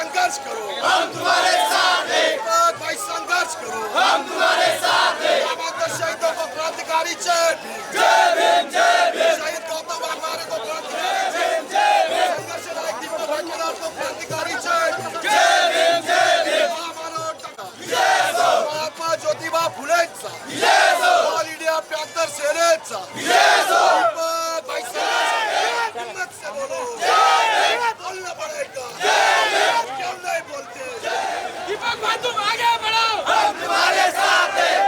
संघर्ष करो। हम तुम्हारे साथ हैं। भाई संघर्ष करो। हम तुम्हारे साथ हैं। शहीदों को क्रांतिकारी जय जय भीम जय भीम। शहीद गौतम को क्रांतिकारी जय जय भीम जय महात्मा ज्योतिबा फुलेंचा ऑल इंडिया पॅन्थर सेनेचा दीपक भाई संघर्ष हिम्मत से बोलो बोलना पड़ेगा क्यों नहीं बोलते दीपक भाई तुम आगे बढ़ो हम तुम्हारे साथ हैं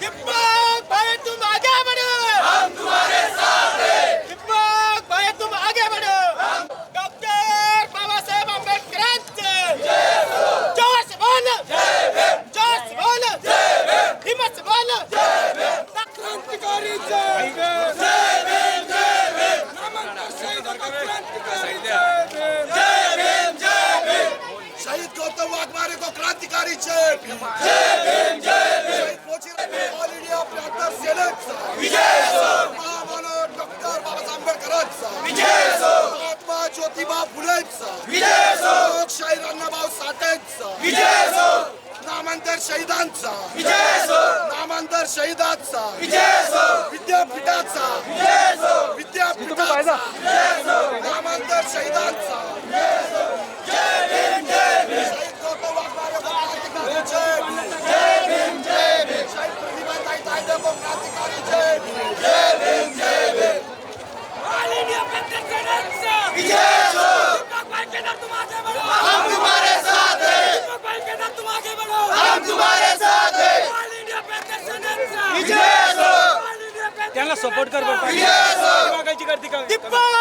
दीपक भाई तुम आगे बढ़ो हम तुम्हारे साथ हैं दीपक भाई तुम आगे बढ़ो डॉक्टर बाबा साहेब आंबेडकरांचे जोर से बोल जोर से बोल हिम्मत से बोल क्रांतिकारी जय जय भीम जय भीम नामांतर शहीदों का क्रांतिकारी जय भीम जय भीम जय भीम शहीद गौतम वाघमारे को क्रांतिकारी जय भीम जय भीम जय Bhim Pochirao all India panther सेनेचा विजय असो महामानव डॉक्टर बाबासाहेब आंबेडकरांचा विजय असो महात्मा ज्योतिबा फुलेंचा विजय असो लोकशाही अण्णाभाऊ साठेंचा विजय असो नामांतर शहीदांचा विजय असो नामांतर शहीदांचा विजय असो विद्यापीठाचा विजय असो विद्यापीठाचा नामांतर शहीदांचा शहीद Keep on!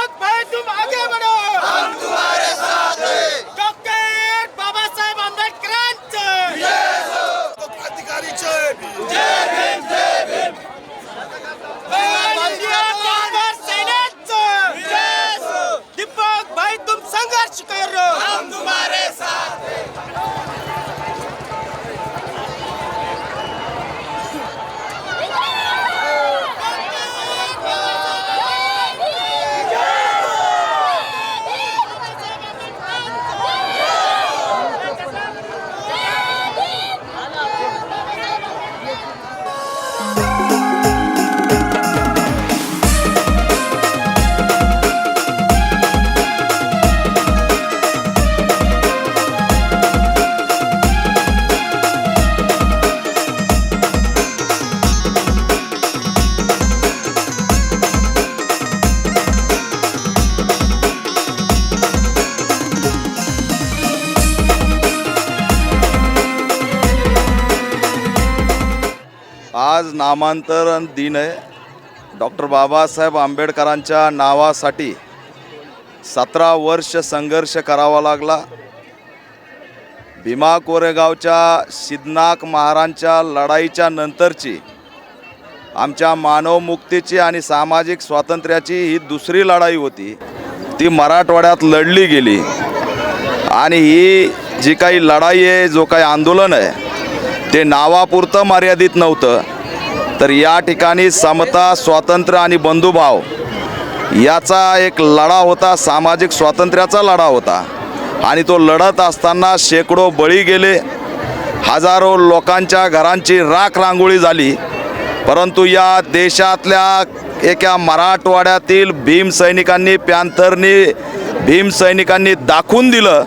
आज नामांतरण दिन आहे. डॉक्टर बाबासाहेब आंबेडकरांच्या नावासाठी सतरा वर्ष संघर्ष करावा लागला. भीमा कोरेगावच्या सिद्धनाथ महाराजांच्या लढाईच्या नंतरची आमच्या मानवमुक्तीची आणि सामाजिक स्वातंत्र्याची ही दुसरी लढाई होती. ती मराठवाड्यात लढली गेली. आणि ही जी काही लढाई आहे जो काही आंदोलन आहे ते नावापुरतं मर्यादित नव्हतं. तर या ठिकाणी समता स्वातंत्र्य आणि बंधुभाव याचा एक लढा होता सामाजिक स्वातंत्र्याचा लढा होता. आणि तो लढत असताना शेकडो बळी गेले. हजारो लोकांच्या घरांची राख रांगोळी झाली. परंतु या देशातल्या एका मराठवाड्यातील भीम सैनिकांनी पॅन्थरनी भीम सैनिकांनी दाखवून दिलं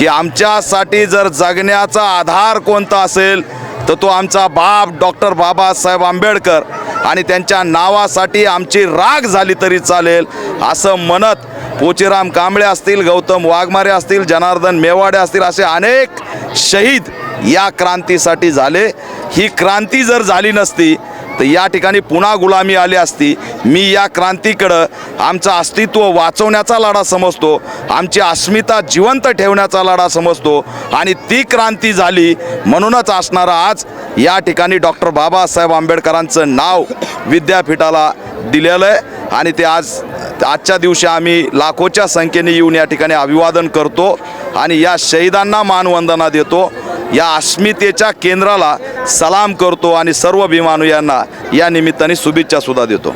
की आमच्यासाठी जर जगण्याचा आधार कोणता असेल तर तो आमचा बाप डॉक्टर बाबासाहेब आंबेडकर. आणि त्यांच्या नावासाठी आमची राग झाली तरी चालेल असं म्हणत पोचीराम कांबळे असतील गौतम वाघमारे असतील जनार्दन मेवाडे असतील असे अनेक शहीद या क्रांतीसाठी झाले. ही क्रांती जर झाली नसती तर या ठिकाणी पुन्हा गुलामी आली असती. मी या क्रांतीकडं आमचं अस्तित्व वाचवण्याचा लढा समजतो. आमची अस्मिता जिवंत ठेवण्याचा लढा समजतो. आणि ती क्रांती झाली म्हणूनच असणारा आज या ठिकाणी डॉक्टर बाबासाहेब आंबेडकरांचं नाव विद्यापीठाला दिलेलं आहे. आणि ते आज आजच्या दिवशी आम्ही लाखोच्या संख्येने येऊन या ठिकाणी अभिवादन करतो. आणि या शहीदांना मानवंदना देतो. या अस्मितेच्या केंद्राला सलाम करतो आणि सर्व भीमानुयांना या निमित्ताने शुभेच्छासुद्धा देतो.